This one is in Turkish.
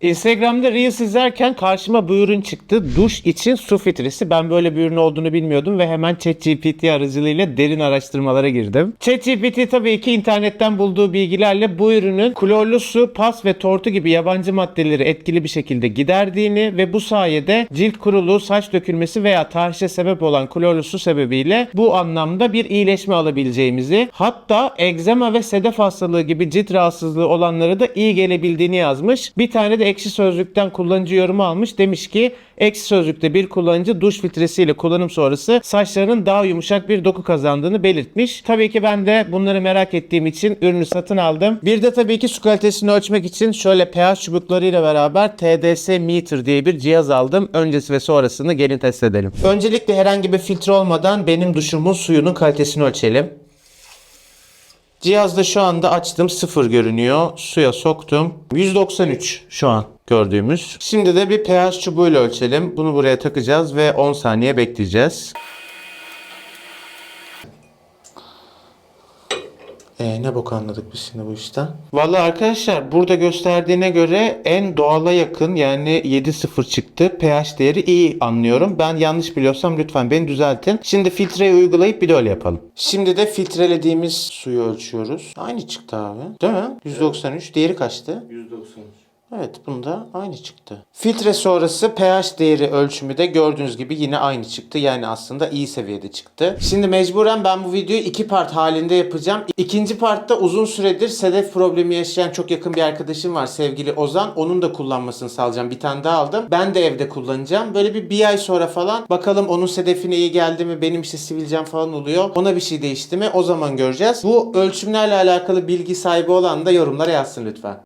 Instagram'da Reels izlerken karşıma bu ürün çıktı. Duş için su filtresi. Ben böyle bir ürün olduğunu bilmiyordum ve hemen ChatGPT aracılığıyla derin araştırmalara girdim. ChatGPT tabii ki internetten bulduğu bilgilerle bu ürünün klorlu su, pas ve tortu gibi yabancı maddeleri etkili bir şekilde giderdiğini ve bu sayede cilt kuruluğu, saç dökülmesi veya tahrişe sebep olan klorlu su sebebiyle bu anlamda bir iyileşme alabileceğimizi hatta egzama ve sedef hastalığı gibi cilt rahatsızlığı olanlara da iyi gelebildiğini yazmış. Bir tane de ekşi sözlükten kullanıcı yorumu almış. Demiş ki ekşi sözlükte bir kullanıcı duş filtresiyle kullanım sonrası saçlarının daha yumuşak bir doku kazandığını belirtmiş. Tabii ki ben de bunları merak ettiğim için ürünü satın aldım. Bir de tabii ki su kalitesini ölçmek için şöyle pH çubuklarıyla beraber TDS meter diye bir cihaz aldım. Öncesi ve sonrasını gelin test edelim. Öncelikle herhangi bir filtre olmadan benim duşumun suyunun kalitesini ölçelim. Cihazda şu anda açtım sıfır görünüyor. Suya soktum. 193 şu an gördüğümüz. Şimdi de bir pH çubuğuyla ölçelim. Bunu buraya takacağız ve 10 saniye bekleyeceğiz. E ne bok anladık biz şimdi bu işten? Vallahi arkadaşlar burada gösterdiğine göre en doğala yakın yani 7.0 çıktı. pH değeri iyi anlıyorum. Ben yanlış biliyorsam lütfen beni düzeltin. Şimdi filtreyi uygulayıp bir de öyle yapalım. Şimdi de filtrelediğimiz suyu ölçüyoruz. Aynı çıktı abi. Değil mi? 193. Diğeri kaçtı? 193. Evet bunda aynı çıktı. Filtre sonrası pH değeri ölçümü de gördüğünüz gibi yine aynı çıktı. Yani aslında iyi seviyede çıktı. Şimdi mecburen ben bu videoyu iki part halinde yapacağım. İkinci partta uzun süredir sedef problemi yaşayan çok yakın bir arkadaşım var sevgili Ozan. Onun da kullanmasını sağlayacağım. Bir tane daha aldım. Ben de evde kullanacağım. Böyle bir, bir ay sonra falan bakalım onun sedefine iyi geldi mi? Benim işte sivilcem falan oluyor. Ona bir şey değişti mi? O zaman göreceğiz. Bu ölçümlerle alakalı bilgi sahibi olan da yorumlara yazsın lütfen.